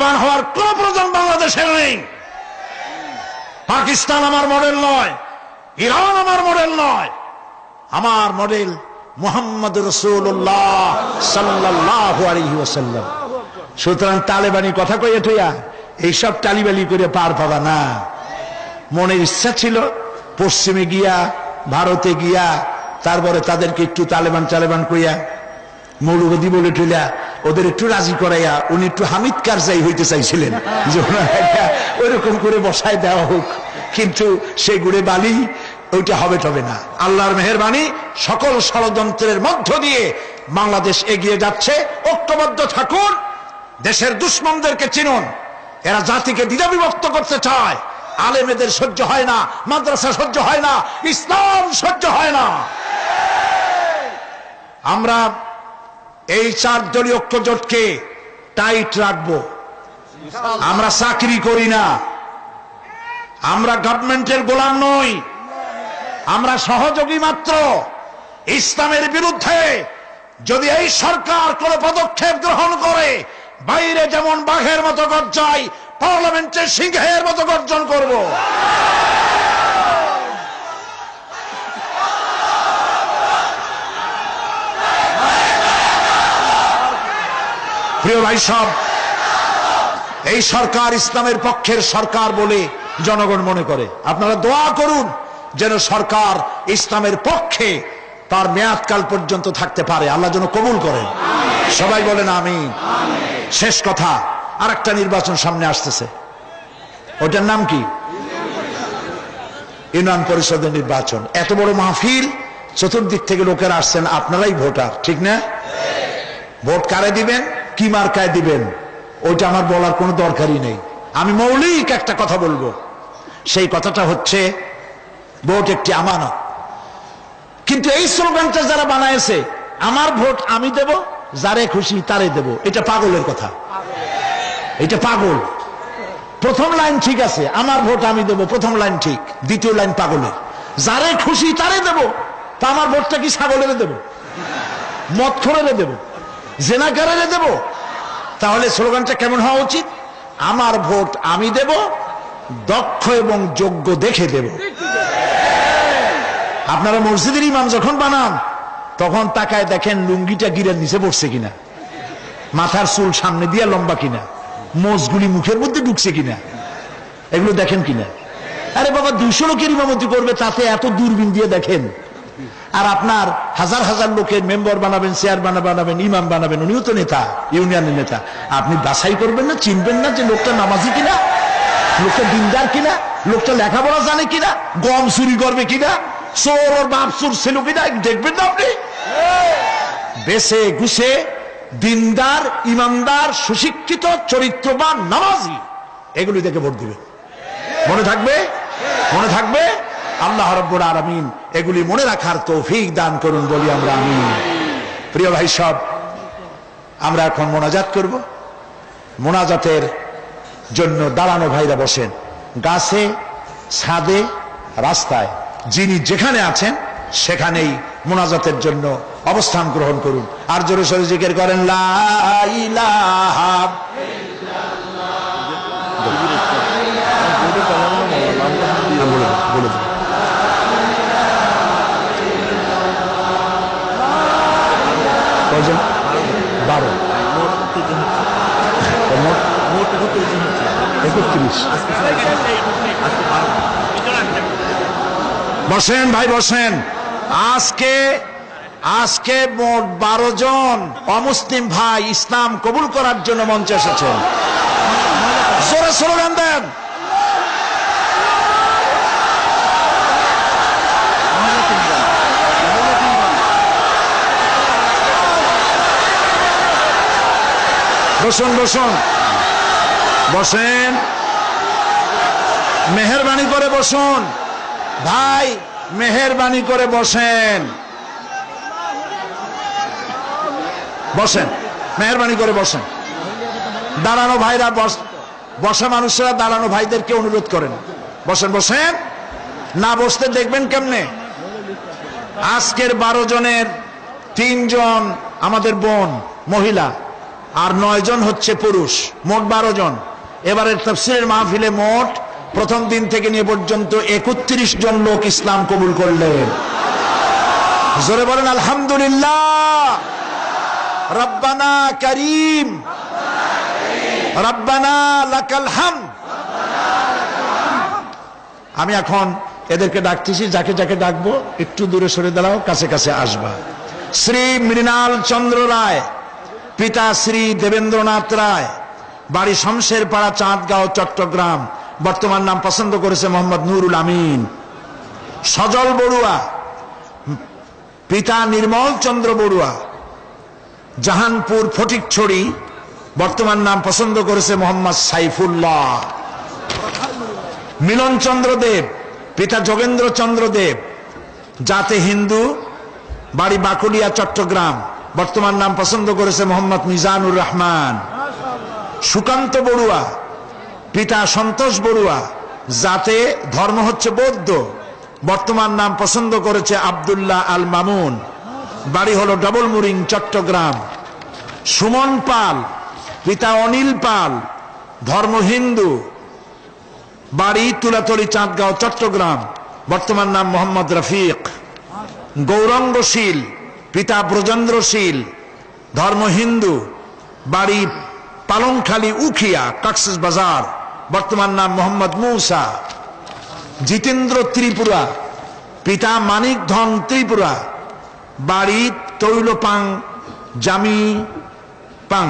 তালেবান হওয়ার কোন প্রয়োজন বাংলাদেশে নেই। পাকিস্তান আমার মডেল নয়, ইরান আমার মডেল নয়। আমার মডেল মোহাম্মদ রসুল্লাহ সাল্লাহ সুতরাং তালেবানি কথা কইয়া টইয়া এইসব টালিবালি করে পার পাবা না। মনের ইচ্ছা ছিল পশ্চিমে গিয়া, ভারতে গিয়া, তারপরে তাদেরকে একটু তালেবান তালেবান কইয়া মৌলবাদী বলে টইলা ওদের একটু রাজি করাইয়া উনি একটু হামিদ কারজাই হইতে চাইছিলেন। যে ওনার ওইরকম করে বসায় দেওয়া হোক। কিন্তু সে গুড়ে বালি, ওইটা হবে তবে না। আল্লাহর মেহরবানি সকল ষড়যন্ত্রের মধ্য দিয়ে বাংলাদেশ এগিয়ে যাচ্ছে। ঐক্যবদ্ধ থাকুন, দেশের দুশ্মনদেরকে চিনুন। এরা জাতিকে দ্বিধা বিভক্ত করতে চায়। আলেমেদের সহ্য হয় না, মাদ্রাসা সহ্য হয় না, ইসলাম সহ্য হয় না। আমরা এই চার দলীয় ঐক্য জোটকে টাইট রাখব। আমরা চাকরি করি না। আমরা গভর্নমেন্টের গোলাম নই। আমরা সহযোগী মাত্র। ইসলামের বিরুদ্ধে যদি এই সরকার কোন পদক্ষেপ গ্রহণ করে, বাইরে যেমন বাঘের মতো গর্জায় পার্লামেন্টের সিংহের মতো গর্জন করব। প্রিয় ভাই সব এই সরকার ইসলামের পক্ষের সরকার বলে জনগণ মনে করে। আপনারা দোয়া করুন যেন সরকার ইসলামের পক্ষে তার মেয়াদকাল পর্যন্ত থাকতে পারে। আল্লাহ যেন কবুল করেন। সবাই বলেন আমি শেষ কথা আর একটা নির্বাচন সামনে আসতেছে। ওটার নাম কি? ইউনিয়ন পরিষদের নির্বাচন। এত বড় মাহফিল চতুর্দিক থেকে লোকেরা আসছেন আপনারাই ভোটার ঠিক না? ভোট কারে দিবেন? কি মার্কায় দিবেন? ওইটা আমার বলার কোনো দরকারই নেই। আমি মৌলিক একটা কথা বলব। সেই কথাটা হচ্ছে, ভোট একটি আমানত। কিন্তু এই স্লোগানটা যারা বানাইছে, আমার ভোট আমি দেব, যারে খুশি তারে দেব। এটা পাগলের কথা। এটা পাগল। প্রথম লাইন ঠিক আছে, আমার ভোট আমি দেব, প্রথম লাইন ঠিক। দ্বিতীয় লাইন পাগলের। যারে খুশি তারে দেব, তা আমার ভোটটা কি ছাগলের দেব? মদ দেব? জেনাকারেরে দেব? তাহলে স্লোগানটা কেমন হওয়া উচিত? আমার ভোট আমি দেব, দক্ষ এবং যোগ্য দেখে দেব। আপনারা মসজিদের ইমাম যখন বানান, তখন তাকায় দেখেন লুঙ্গিটা গিরের নিচে পড়ছে কিনা, মাথার চুল সামনে দিয়া লম্বা কিনা, মোজগুলি মুখের মধ্যে ঢুকছে কিনা, এগুলো দেখেন কিনা। আরে বাবা, দুইশো লোকের ইমামতি করবে, তাতে এত দূরবীন দিয়ে দেখেন। আর আপনার হাজার হাজার লোকের মেম্বার বানাবেন চেয়ার বানা বানাবেন, ইমাম বানাবেন, উনিও তো নেতা, ইউনিয়নের নেতা। আপনি বাছাই করবেন না, চিনবেন না যে লোকটা নামাজি কিনা, লোকটা দিনদার কিনা, লোকটা লেখাপড়া জানে কিনা, গম চুরি করবে কিনা, চোর ওর বাপ চোর ছিল কিনা, দেখবেন না আপনি? বেছে গুছে দিনদার ইমানদার সুশিক্ষিত, চরিত্রবান, নামাজি, এগুলি দেখে ভোট দিবে মনে থাকবে? মনে থাকবে? আল্লাহ রব্বুর আলমিন এগুলি মনে রাখার তৌফিক দান করুন বলি আমরা আমি প্রিয় ভাই সব, আমরা এখন মোনাজাত করব। মোনাজাতের জন্য দাঁড়ানো ভাইরা বসেন। গাছে, ছাদে, রাস্তায়। যিনি যেখানে আছেন, সেখানেই মোনাজাতের জন্য অবস্থান গ্রহণ করুন। আর জোরে সরে জিজ্ঞের করেন, লা বসেন ভাই, বসেন। আজকে আজকে মোট বারো জন অমুসলিম ভাই ইসলাম কবুল করার জন্য মঞ্চে এসেছেন। জোরে স্লোগান দেন। বসুন বসুন। বসেন। মেহরবানি করে বসুন। ভাই, মেহরবানি করে বসেন। বসেন, মেহরবানি করে বসেন। দাঁড়ানো ভাইরা, বস বসা মানুষেরা দাঁড়ানো ভাইদেরকে অনুরোধ করেন। বসেন বসেন। না বসতে দেখবেন কেমনে? আজকের বারো জনের তিনজন আমাদের বোন, মহিলা, আর নয় জন হচ্ছে পুরুষ, মোট বারো জন। এবারের তফসিলের মাহফিলে মোট প্রথম দিন থেকে নিয়ে পর্যন্ত একত্রিশ জন লোক ইসলাম কবুল করলেন। জোরে বলেন, আলহামদুলিল্লাহ। রব্বানা করিম। রব্বানা লাকাল আমি এখন এদেরকে ডাকতেছি, যাকে যাকে ডাকবো, একটু দূরে সরে দাঁড়াও, কাছে কাছে আসবা। শ্রী মৃণাল চন্দ্র রায়, পিতা শ্রী দেবেন্দ্রনাথ রায় বাড়ি শমশের পাড়া, চাঁদগাঁও, চট্টগ্রাম। বর্তমান নাম পছন্দ করেছে মোহাম্মদ নুরুল আমিন। সজল বড়ুয়া। পিতা নির্মল চন্দ্র বড়ুয়া। জাহানপুর ফটিকছড়ি। বর্তমান নাম পছন্দ করেছে মোহাম্মদ সাইফুল্লাহ। মিলন চন্দ্র দেব। পিতা যোগেন্দ্র চন্দ্র দেব। জাতে হিন্দু। বাড়ি বাকুলিয়া, চট্টগ্রাম। বর্তমান নাম পছন্দ করেছে মোহাম্মদ মিজানুর রহমান। সুকান্ত বড়ুয়া, পিতা সন্তোষ বড়ুয়া যাতে ধর্ম হচ্ছে বৌদ্ধ। বর্তমান নাম পছন্দ করেছে আবদুল্লাহ আল মামুন। বাড়ি হলো ডবল মুরিং, চট্টগ্রাম। সুমন পাল, পিতা অনিল পাল, ধর্ম হিন্দু। বাড়ি তুলাতলি, চাঁদগাঁও, চট্টগ্রাম। বর্তমান নাম মোহাম্মদ রফিক। গৌরঙ্গশীল, পিতা ব্রজেন্দ্রশীল, ধর্ম হিন্দু। বাড়ি পালংখালী উখিয়া কাকসিস বাজার, বর্তমান নাম মোহাম্মদ মৌসা। জিতেন্দ্র ত্রিপুরা, পিতা মানিক ধন ত্রিপুরা। বাড়ি তৈলপাং, জামি পাং,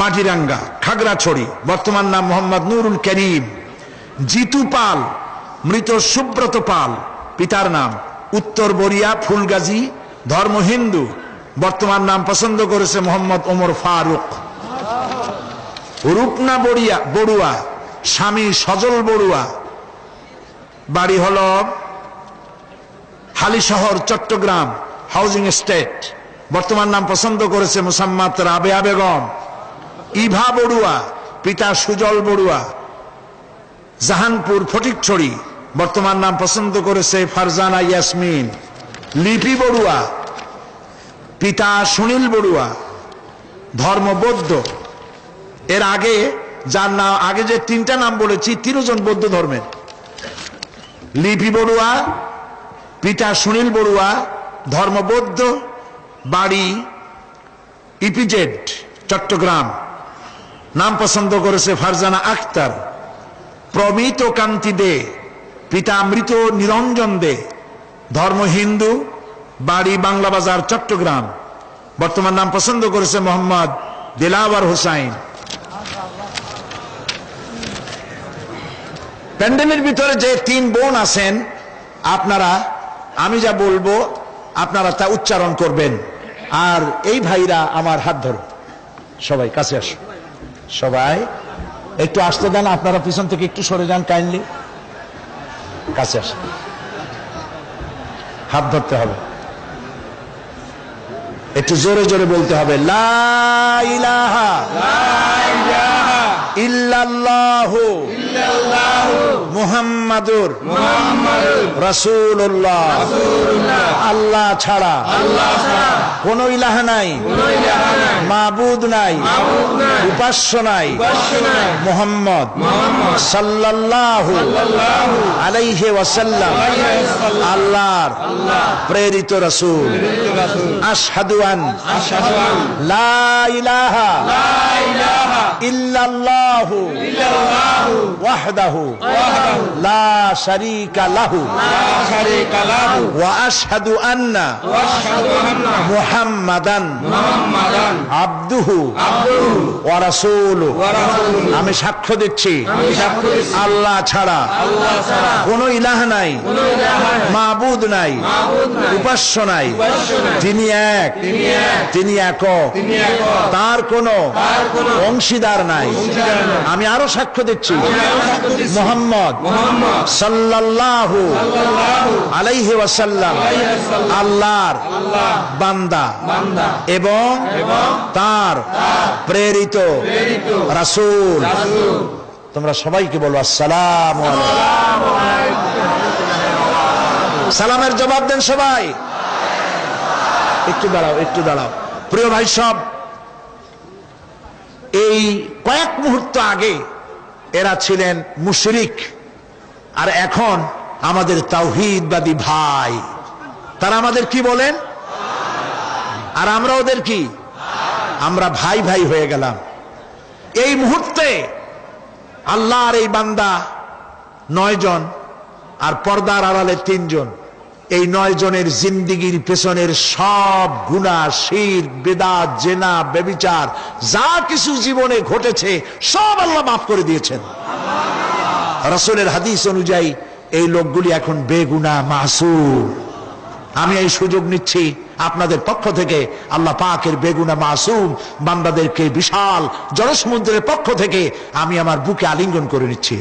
মাটিরাঙ্গা, খাগড়াছড়ি, বর্তমান নাম মোহাম্মদ নুরুল করিম। জিতু পাল, মৃত সুব্রত পাল, পিতার নাম উত্তর বরিয়া ফুলগাজী, ধর্ম হিন্দু, বর্তমান নাম পছন্দ করেছে মোহাম্মদ ওমর ফারুক। রূপনা বড়িয়া, বড়ুয়া, স্বামী সজল বড়ুয়া। বাড়ি হল হালিশহর, চট্টগ্রাম, হাউজিং এস্টেট। বর্তমান নাম পছন্দ করেছে মুসাম্মাদ রাবেয়া বেগম। ইভা বড়ুয়া, পিতা সুজল বড়ুয়া। জাহানপুর, ফটিকছড়ি। বর্তমান নাম পছন্দ করেছে ফারজানা ইয়াসমিন। লিপি বড়ুয়া, পিতা সুনীল বড়ুয়া। ধর্ম বৌদ্ধ এর আগে যার নাম, আগে যে তিনটা নাম বলেছি, তিনজন বৌদ্ধ ধর্মের। লিপি বড়ুয়া, পিতা সুনীল বড়ুয়া ধর্ম বৌদ্ধ বাড়ি ইপিজেড, চট্টগ্রাম। নাম পছন্দ করেছে ফারজানা আক্তার প্রমিত কান্তি দে, পিতা মৃত নিরঞ্জন দে, ধর্ম হিন্দু, বাড়ি বাংলা বাজার, চট্টগ্রাম। বর্তমান নাম পছন্দ করেছে মোহাম্মদ দিলাওয়ার হুসাইন। প্যান্ডেলের ভিতরে যে তিন বোন আছেন আপনারা আমি যা বলব আপনারা তা উচ্চারণ করবেন। আর এই ভাইরা আমার হাত ধরো। সবাই কাছে আসো। সবাই একটু আসতে দেন আপনারা পিছন থেকে একটু সরে যান কাইন্ডলি কাছে আসেন হাত ধরতে হবে। একটু জোরে জোরে বলতে হবে। লা ইলাহা ইল্লাল্লাহু। মুহাম্মাদুর রাসূলুল্লাহ। আল্লাহ ছাড়া কোন ইলাহা নাই, মাবুদ নাই, উপাস্য নাই, মোহাম্মদ সাল্লাল্লাহু আলাইহি ওয়াসাল্লাম, আল্লাহর প্রেরিত রাসূল। আশহাদু আন ওয়াহদাহু আমি সাক্ষ্য দিচ্ছি, আল্লাহ ছাড়া কোন ইলাহ নাই, মাবুদ নাই, উপাস্য নাই। তিনি এক, তিনি একক। তার কোন অংশীদার নাই। আমি আরও সাক্ষ্য দিচ্ছি, মোহাম্মদ সাল্লাল্লাহু আলাইহি ওয়াসাল্লাম আল্লাহর বান্দা এবং তার প্রেরিত রাসূল। তোমরা সবাইকে বলো আসসালাম সালামের জবাব দেন সবাই। একটু দাঁড়াও একটু দাঁড়াও। প্রিয় ভাই সব এই কয়েক মুহূর্ত আগে এরা ছিলেন মুশরিক। আর এখন আমাদের তাওহিদবাদী ভাই। তারা আমাদের কি বলেন? আর আমরা ওদের কি? আমরা ভাই ভাই হয়ে গেলাম। এই মুহূর্তে আল্লাহর এই বান্দা নয় জন আর পর্দার আড়ালে তিনজন এই নয় জনের জিন্দিগির পেছনের সব গুণা, শির বেদা জেনা, বেবিচার, যা কিছু জীবনে ঘটেছে, সব আল্লাহ মাফ করে দিয়েছেন। রসুলের হাদিস অনুযায়ী এই লোকগুলি এখন বেগুনা মাসুম আমি এই সুযোগ নিচ্ছি আপনাদের পক্ষ থেকে, আল্লাহ পাকের বেগুনা, মাসুম বান্দাদেরকে বিশাল জনসমুদ্রের পক্ষ থেকে আমি আমার বুকে আলিঙ্গন করে নিচ্ছি।